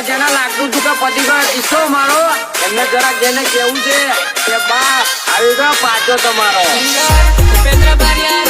હવે જેને લાગતું હતું કે પતિભાઈ કિસ્સો મારો. એમને જરાક જેને કેવું છે કે બા, આવી ગયો પાછો તમારો. ઉપેન્દ્ર બારિયા